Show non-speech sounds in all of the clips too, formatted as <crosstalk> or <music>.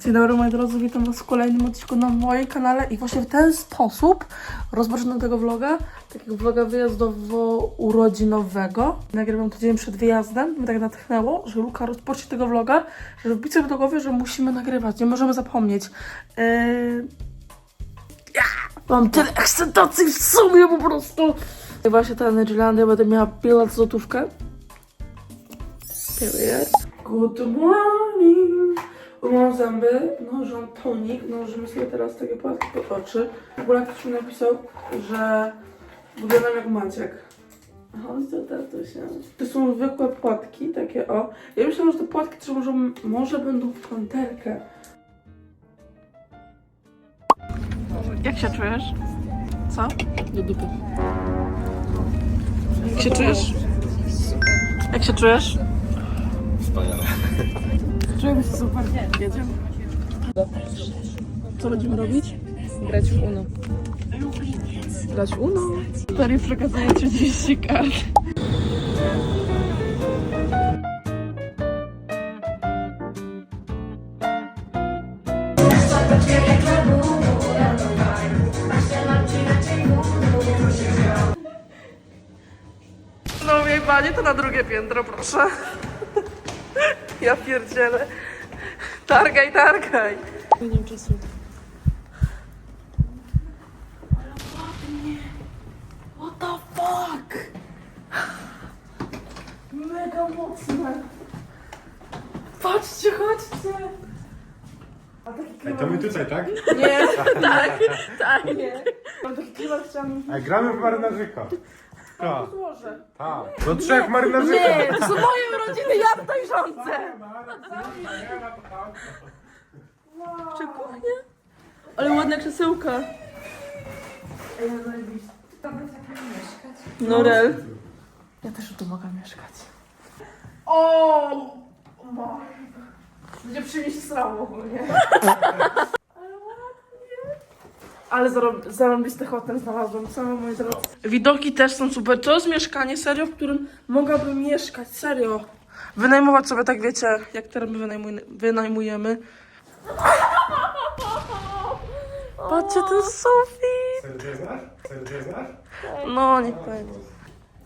Dzień dobry moi drodzy, witam was w kolejnym odcinku na moim kanale i właśnie w ten sposób rozpoczynam tego vloga, takiego vloga wyjazdowo-urodzinowego. Nagrywam to dzień przed wyjazdem, mnie tak natchnęło, że Luka rozpocznie tego vloga, żeby wbić sobie do głowy, że musimy nagrywać, nie możemy zapomnieć. Yy... Ja! Mam tyle ekscytacji w sumie po prostu. I właśnie ta Energylandia będę miała bilet złotówkę. Period. Good morning! Umyłam zęby, nałożyłam tonik, nałożymy sobie teraz takie płatki pod oczy. W ogóle ktoś mi napisał, że wyglądam jak Maciek. Chodź do tatusia. To są zwykłe płatki, takie o. Ja myślałam, że te płatki też może, może będą w panterkę. Jak się czujesz? Co? Do dupy. Jak się czujesz? Jak się czujesz? Wspaniale. Czujemy się super. Jedziemy. Co będziemy robić? Grać w Uno. Grać Uno. Tari przekazuje 30 kart. No jej panie, to na drugie piętro, proszę. Ja pierdzielę. Targaj, targaj. Nie mam czasu. What the fuck? Mega mocne. Patrzcie, chodźcie. A taki Ej, to my tutaj, tak? Nie, <laughs> tak, tak, nie. Mam taki klimat, chciałam... Ej, gramy w marynarzyka. Tak, Złożę. tak. Do trzech marynarzyka. Nie, to są moje urodziny, ja tutaj rządzę. Czy kuchnia? Ale ładne krzesełka. Norel. Ja też tu mogę mieszkać. O! o Będzie przy mnie się srało ogólnie. Ale zarob- zarąbisty hotel znalazłam, same moje drodzy. Widoki też są super. To jest mieszkanie, serio, w którym mogłabym mieszkać, serio. Wynajmować sobie, tak wiecie, jak teraz my wynajmuj- wynajmujemy. Patrzcie, ten sufit. No, nie powiem.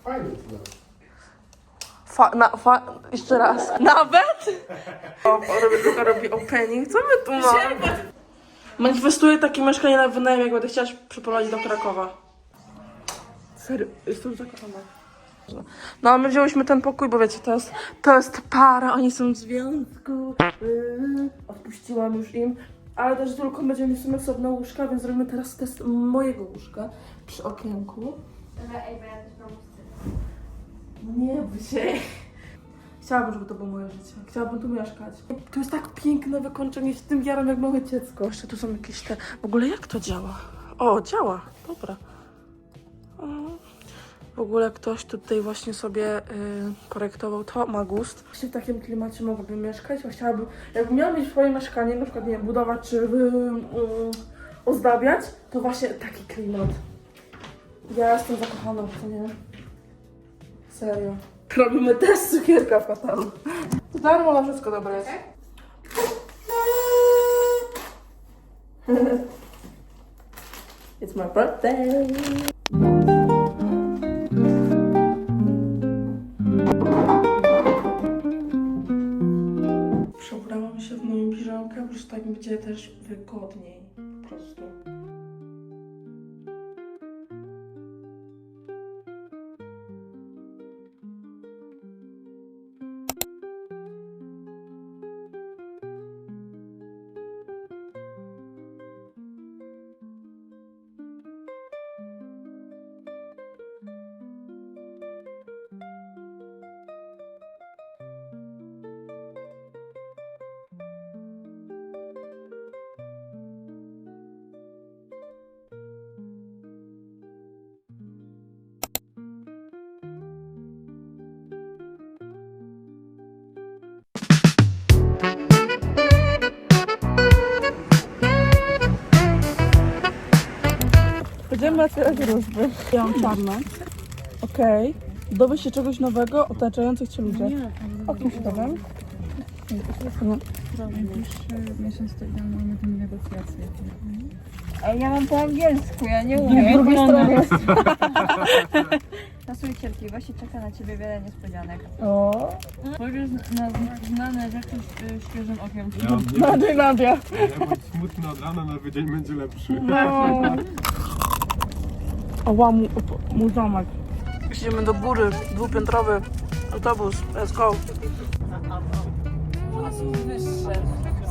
Fajnie to znasz. Fa, na, fa, jeszcze raz. Nawet? <laughs> O, robi, Luka robi opening. Co my tu mamy? Manifestuję takie mieszkanie na wynajem, jak będę chciała się przeprowadzić do Krakowa. Serio, jestem zakochana. No, a my wzięłyśmy ten pokój, bo wiecie, to jest, to jest para, oni są w związku. Yy, odpuściłam już im. Ale też tylko będziemy mieć w sumie osobne łóżka, więc zrobimy teraz test mojego łóżka przy okienku. Dobra, ej, bo ja też mam. Nie bój się. Chciałabym, żeby to było moje życie. Chciałabym tu mieszkać. To jest tak piękne wykończenie się tym jarem jak małe dziecko. Jeszcze tu są jakieś te... W ogóle jak to działa? O, działa. Dobra. W ogóle ktoś tutaj właśnie sobie y, projektował to, ma gust. Właśnie w takim klimacie mogłabym mieszkać, chciałabym, jakbym miała mieć swoje mieszkanie, na przykład nie wiem, budować czy y, y, ozdabiać, to właśnie taki klimat. Ja jestem zakochana w tym, nie? Serio. Robimy test cukierka w katalogu. To darmo na wszystko dobre jest. <laughs> It's my birthday. Przebrałam się w moją piżamkę, bo już tak będzie też wygodniej. Po prostu. Otwierać różby. Ja mam czarne. Okej. Dowie się czegoś nowego otaczających cię ludzie. O kim się dowiem? No. Najbliższy miesiąc to idę mamy tam negocjacje. Ale ja mam po angielsku, ja nie Nie umiem. Jakiej wrobione. strony jest? Nasuj cierpliwości, czeka na ciebie wiele niespodzianek. O, Spojrzysz na znane rzeczy z y, świeżym okiem. Nadia, Nadia. Ja bądź <laughs> smutny od rana, nowy dzień będzie lepszy. <laughs> Oła, mój, mój domek. Idziemy do góry, dwupiętrowy autobus. Let's go. Wow!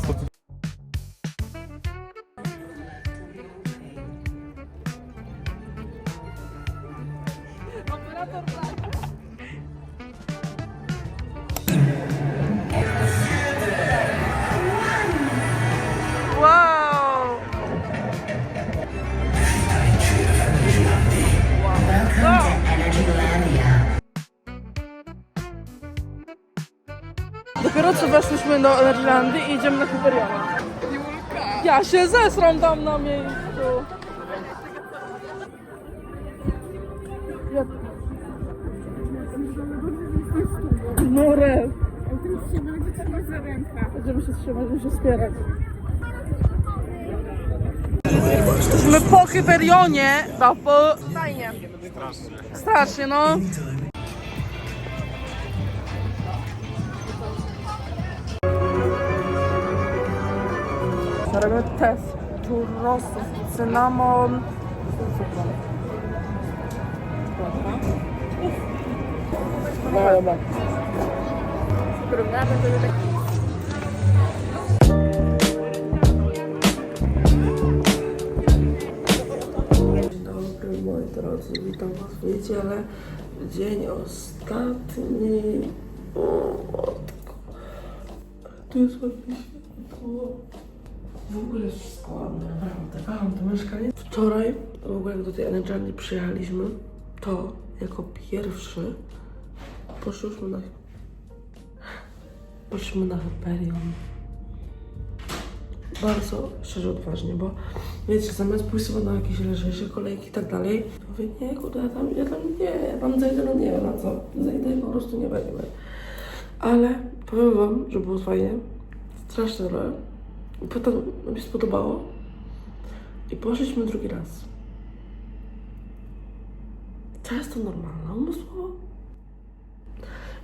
Dopiero co weszliśmy do Irlandii i idziemy na Hyperiona. Ja się zesram tam na miejscu. No re. Będziemy się trzymać, będziemy się wspierać. Jesteśmy po Hyperionie. To po... Fajnie. Strasznie. Strasznie, no. Robimy test churrosów, cynamon. Dobra, dobra. Dzień dobry moi drodzy, witam was w niedzielę. Dzień ostatni. O, matko. Tu jest ładnie. W ogóle jest wszystko ładne, naprawdę. Kocham to mieszkanie. Wczoraj, w ogóle jak do tej Energy przyjechaliśmy, to jako pierwszy poszliśmy na... Poszliśmy na Hyperion. Bardzo szczerze odważnie, bo wiecie, zamiast pójść sobie na jakieś lżejsze kolejki i tak dalej, to mówię, nie, kurde, ja tam, ja tam nie, ja tam zajdę, no nie wiem na co, zajdę i po prostu nie będzie. Ale powiem wam, że było fajnie, strasznie i potem mi się spodobało i poszliśmy drugi raz. Teraz to normalne umysłowo.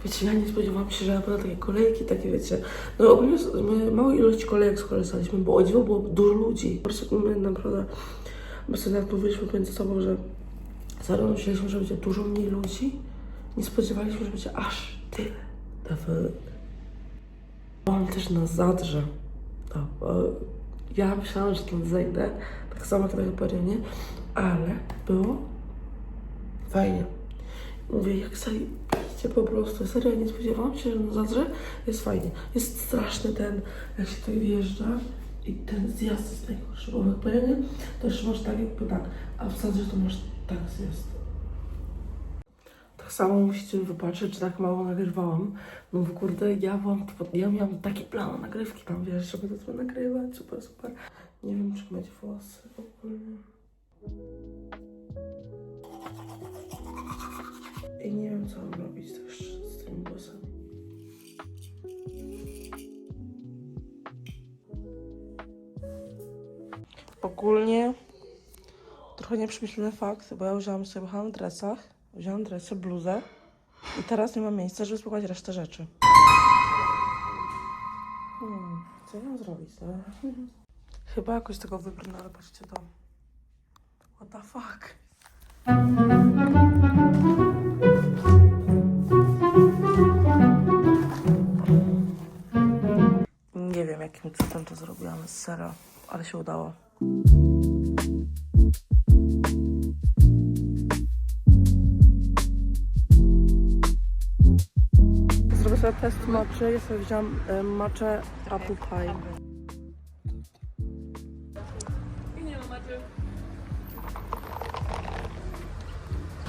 Wiecie, ja nie spodziewałam się, że ja będę takie kolejki, takie wiecie. No ogólnie my małą ilość kolejek skorzystaliśmy, bo o dziwo było dużo ludzi. Po prostu my naprawdę, my sobie nawet mówiliśmy między sobą, że serio myśleliśmy, że będzie dużo mniej ludzi. Nie spodziewaliśmy, że będzie aż tyle. Byłam też na Zadrze. Bo ja myślałam, że tam zejdę, tak samo jak na Hyperionie, ale było fajnie. Mówię, jak zajebiście po prostu. Serio, nie spodziewałam się, że na Zadrze jest fajnie. Jest straszny ten, jak się tutaj wjeżdża i ten zjazd jest najgorszy. Bo w to jeszcze masz tak jakby tak, a w Zadrze to masz tak zjazd. Tak samo musicie wypatrzeć, że tak mało nagrywałam. No bo kurde, ja byłam, ja miałam taki plan na nagrywki tam, wiesz, żeby to sobie nagrywać, super, super. Nie wiem, czy mieć włosy ogólnie. I nie wiem, co mam robić też z tymi włosami. Ogólnie trochę nieprzemyślany fakt, bo ja wziąłam sobie, jechałam w dresach, wziąłam dresy, bluzę i teraz nie mam miejsca, żeby spływać resztę rzeczy. Hmm, co ja mam zrobić, no? Chyba jakoś tego wybrnę, ale patrzcie to. What the fuck? Nie wiem, jakim cudem to zrobiłam z sera, ale się udało. Zrobię sobie test moczy. Ja sobie wziąłam y, moczę apple pie.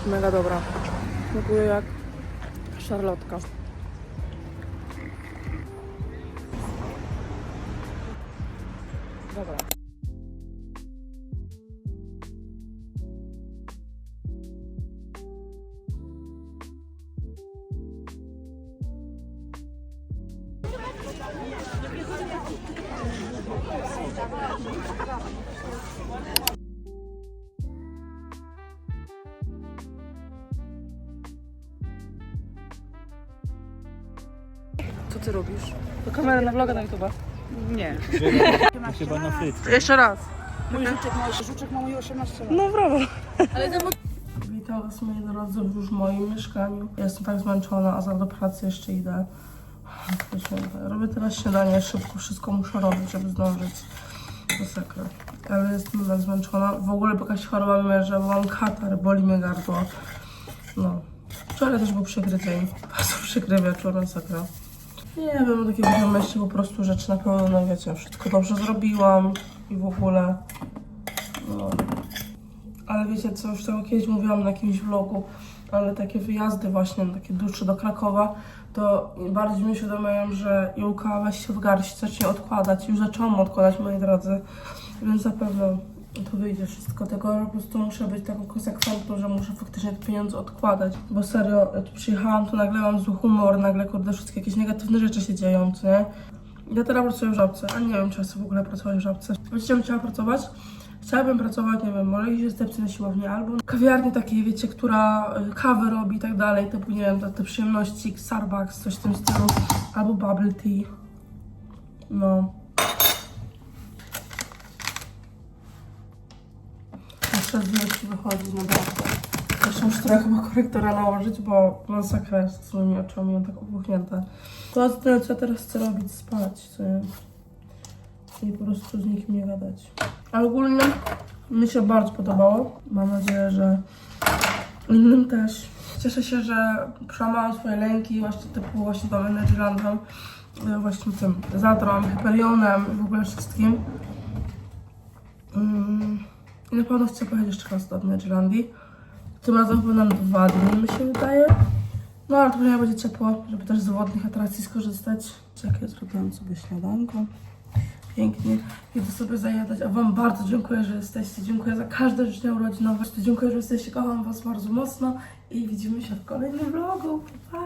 Mega dobra. Smakuje jak szarlotka. Dobra. Co ty robisz? To kamera na vloga na YouTube'a. Nie. Chyba na frytce. Jeszcze raz. Mój żuczek ma, żuczek ma mój 18 lat. No brawo. Witam Was moi drodzy w już moim mieszkaniu. Ja Jestem tak zmęczona, a zaraz do pracy jeszcze idę. Robię teraz śniadanie, szybko wszystko muszę robić, żeby zdążyć. Masakra. Ale jestem tak zmęczona. W ogóle jakaś choroba mnie, że mam katar, boli mnie gardło. No. Wczoraj też był przykry dzień. <laughs> Bardzo przykry wieczór, masakra. Nie wiem, takiego mam myśli po prostu rzeczy na pewno, no wiecie, wszystko dobrze zrobiłam i w ogóle. No. Ale wiecie co, już tego kiedyś mówiłam na jakimś vlogu, ale takie wyjazdy właśnie, takie dłuższe do Krakowa, to bardziej mi uświadamiają, że Julka weź się w garść, zacznie odkładać. Już zaczęłam odkładać, moi drodzy, więc na pewno to wyjdzie wszystko. Tylko po prostu muszę być taką konsekwentną, że muszę faktycznie te pieniądze odkładać. Bo serio, ja tu przyjechałam, tu nagle mam zły humor, nagle kurde wszystkie jakieś negatywne rzeczy się dzieją, co nie? Ja teraz pracuję w żabce, a nie wiem, czy w ogóle pracować w żabce. Wiecie, czym chciała pracować? Chciałabym pracować, nie wiem, może jakieś recepcje na siłowni, albo kawiarni takiej, wiecie, która y, kawy robi i tak dalej, typu, nie wiem, te, te przyjemności, Starbucks, coś w tym stylu, albo bubble tea. No. Muszę zdjęć wychodzić naprawdę. Zresztą już trochę chyba korektora nałożyć, bo masakra jest z moimi oczami, mam tak opuchnięte. To tyle, co teraz chcę robić, spać, co? I po prostu z nikim nie gadać. Ale ogólnie mi się bardzo podobało. Mam nadzieję, że innym też. Cieszę się, że przełamałam swoje lęki właśnie typu właśnie tą Energylandem, e, właśnie tym Zadrą, Hyperionem i w ogóle wszystkim. Mm, na pewno chcę pojechać jeszcze raz do Energylandii. Tym razem będą dwa dni, mi się wydaje. No ale to pewnie będzie ciepło, żeby też z wodnych atrakcji skorzystać. Czekaj, zrobiłam sobie śniadanko. Pięknie. Idę sobie zajadać. A Wam bardzo dziękuję, że jesteście. Dziękuję za każde życzenie urodzinowe. Dziękuję, że jesteście. Kocham Was bardzo mocno. I widzimy się w kolejnym vlogu. Pa!